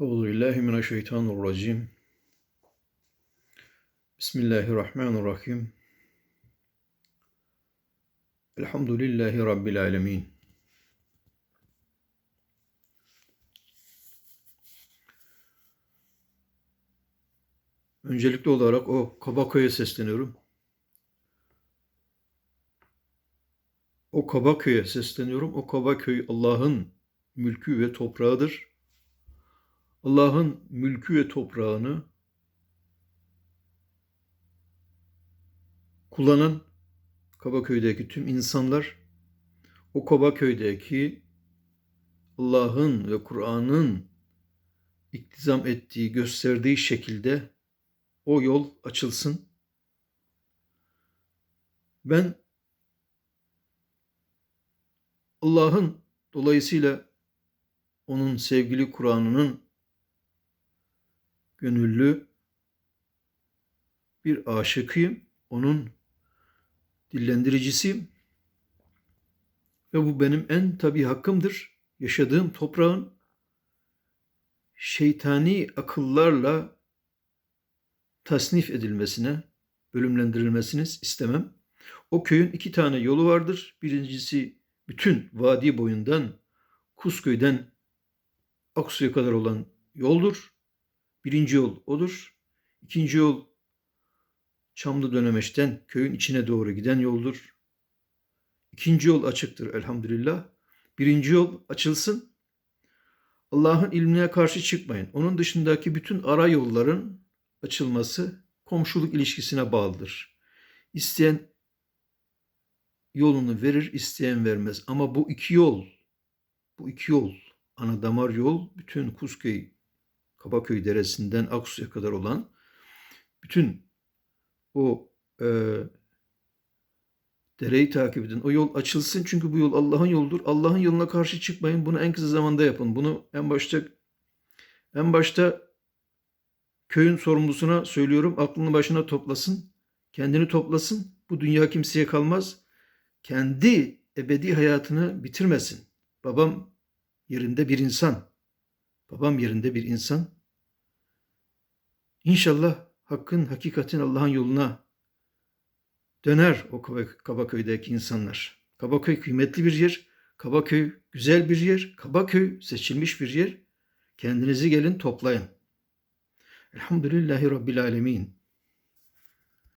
Euzu billahi mineşşeytanirracim. Bismillahirrahmanirrahim. Elhamdülillahi rabbil alamin. Öncelikli olarak o Kabaköy'e sesleniyorum. O Kabaköy'e sesleniyorum. O Kabaköy Allah'ın mülkü ve toprağıdır. Allah'ın mülkü ve toprağını kullanan Kabaköy'deki tüm insanlar o Kabaköy'deki Allah'ın ve Kur'an'ın iktizam ettiği, gösterdiği şekilde o yol açılsın. Ben Allah'ın dolayısıyla onun sevgili Kur'an'ının gönüllü bir aşıkıyım. Onun dillendiricisiyim. Ve bu benim en tabi hakkımdır. Yaşadığım toprağın şeytani akıllarla tasnif edilmesine, bölümlendirilmesini istemem. O köyün iki tane yolu vardır. Birincisi bütün vadi boyundan Kusköy'den Aksu'ya kadar olan yoldur. Birinci yol odur. İkinci yol Çamlı Dönemeç'ten köyün içine doğru giden yoldur. İkinci yol açıktır elhamdülillah. Birinci yol açılsın. Allah'ın ilmine karşı çıkmayın. Onun dışındaki bütün ara yolların açılması komşuluk ilişkisine bağlıdır. İsteyen yolunu verir, isteyen vermez. Ama bu iki yol, bu iki yol, ana damar yol, bütün Kuzköy, Kabaköy Deresi'nden Aksu'ya kadar olan bütün o e, dereyi takip edin. O yol açılsın çünkü bu yol Allah'ın yoludur. Allah'ın yoluna karşı çıkmayın. Bunu en kısa zamanda yapın. Bunu en başta en başta köyün sorumlusuna söylüyorum. Aklını başına toplasın. Kendini toplasın. Bu dünya kimseye kalmaz. Kendi ebedi hayatını bitirmesin. Babam yerinde bir insan. Babam yerinde bir insan. İnşallah hakkın, hakikatin Allah'ın yoluna döner o Kabaköy'deki insanlar. Kabaköy kıymetli bir yer. Kabaköy güzel bir yer. Kabaköy seçilmiş bir yer. Kendinizi gelin toplayın. Elhamdülillahi Rabbil Alemin.